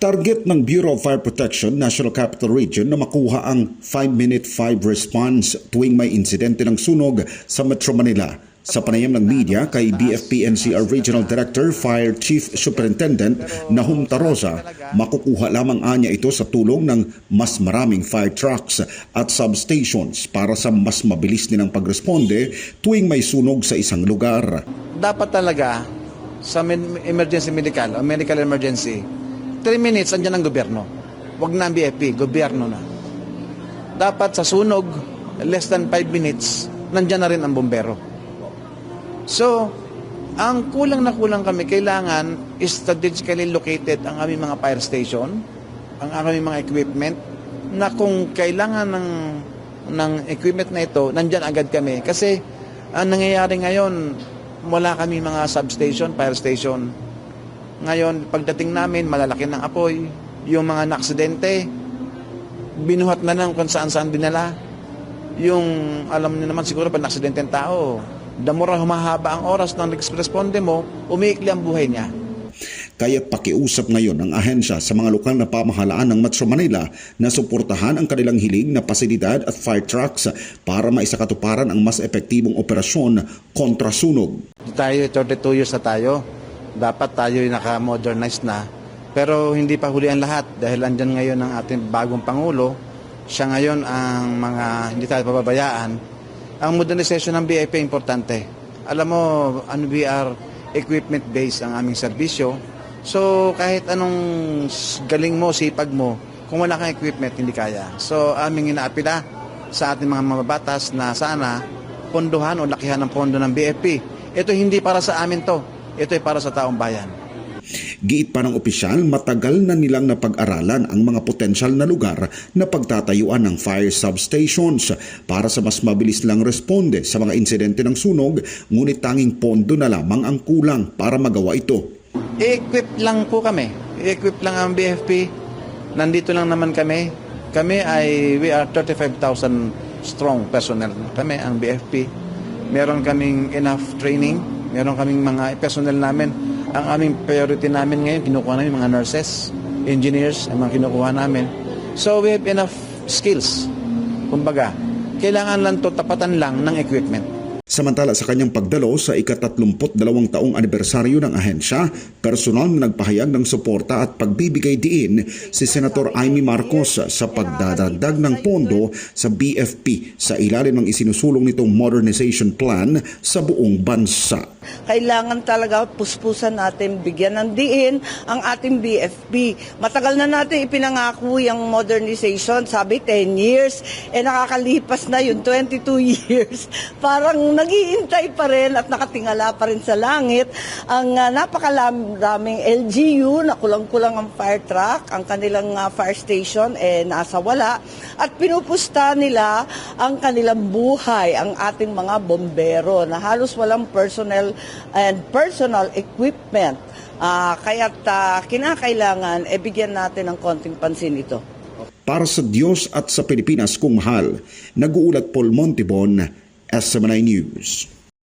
Target ng Bureau of Fire Protection National Capital Region na makuha ang 5-minute 5 response tuwing may insidente ng sunog sa Metro Manila. Sa panayam ng media kay BFP-NCR Regional Director Fire Chief Superintendent Nahum Tarosa, makukuha lamang anya ito sa tulong ng mas maraming fire trucks at substations para sa mas mabilis nilang pagresponde tuwing may sunog sa isang lugar. dapat talaga sa emergency medical medical emergency, 3 minutes andyan ang gobyerno. Huwag na ang BFP, gobyerno na. Dapat sa sunog, less than 5 minutes, nandyan na rin ang bombero. So, ang kulang na kulang kami, kailangan strategically located ang aming mga fire station, ang aming mga equipment, na kung kailangan ng, ng equipment na ito, nandyan agad kami. Kasi, ang nangyayari ngayon, wala kami mga substation, fire station. Ngayon, pagdating namin, malalaki ng apoy. Yung mga naksidente, binuhat na lang kung saan-saan dinala. Yung, alam niyo naman siguro, pag naksidente ang tao, more humahaba ang oras ng responde mo, umiikli ang buhay niya. Kaya pakiusap ngayon ng ahensya sa mga lokal na pamahalaan ng Metro Manila na suportahan ang kanilang hiling na pasilidad at fire trucks para maisakatuparan ang mas epektibong operasyon kontra sunog. Tayo, 32 years na tayo. Dapat tayo naka-modernize na. Pero hindi pa huli ang lahat dahil andyan ngayon ang ating bagong Pangulo. Siya ngayon ang mga hindi tayo pababayaan. Ang modernization ng BIP importante. Alam mo, ano we are equipment-based ang aming serbisyo. So kahit anong galing mo, sipag mo, kung wala kang equipment, hindi kaya. So aming inaapila sa ating mga mababatas na sana pondohan o lakihan ng pondo ng BFP. Ito hindi para sa amin to. Ito ay para sa taong bayan. Giit pa ng opisyal, matagal na nilang napag-aralan ang mga potensyal na lugar na pagtatayuan ng fire substations para sa mas mabilis lang responde sa mga insidente ng sunog, ngunit tanging pondo na lamang ang kulang para magawa ito. I-equip lang po kami. I-equip lang ang BFP. Nandito lang naman kami. Kami ay, we are 35,000 strong personnel. Kami, ang BFP. Meron kaming enough training. Meron kaming mga personnel namin. Ang aming priority namin ngayon, kinukuha namin mga nurses, engineers, ang mga kinukuha namin. So we have enough skills. Kumbaga, kailangan lang to tapatan lang ng equipment. Samantala sa kanyang pagdalo sa ika-32 taong anibersaryo ng ahensya, personal na nagpahayag ng suporta at pagbibigay diin si Senator Amy Marcos sa pagdadagdag ng pondo sa BFP sa ilalim ng isinusulong nitong modernization plan sa buong bansa. Kailangan talaga puspusan natin, bigyan ng diin ang ating BFP. Matagal na natin ipinangako yung modernization, sabi 10 years, eh nakakalipas na yun, 22 years. Parang naghihintay pa rin at nakatingala pa rin sa langit ang uh, napakaraming LGU na kulang-kulang ang fire truck, ang kanilang ah, fire station eh nasa wala at pinupusta nila ang kanilang buhay, ang ating mga bombero na halos walang personnel and personal equipment. Ah, kaya't ah, kinakailangan e bigyan natin ng konting pansin ito. Para sa Diyos at sa Pilipinas kung mahal, nag-uulat Paul Montibon, SMNA News.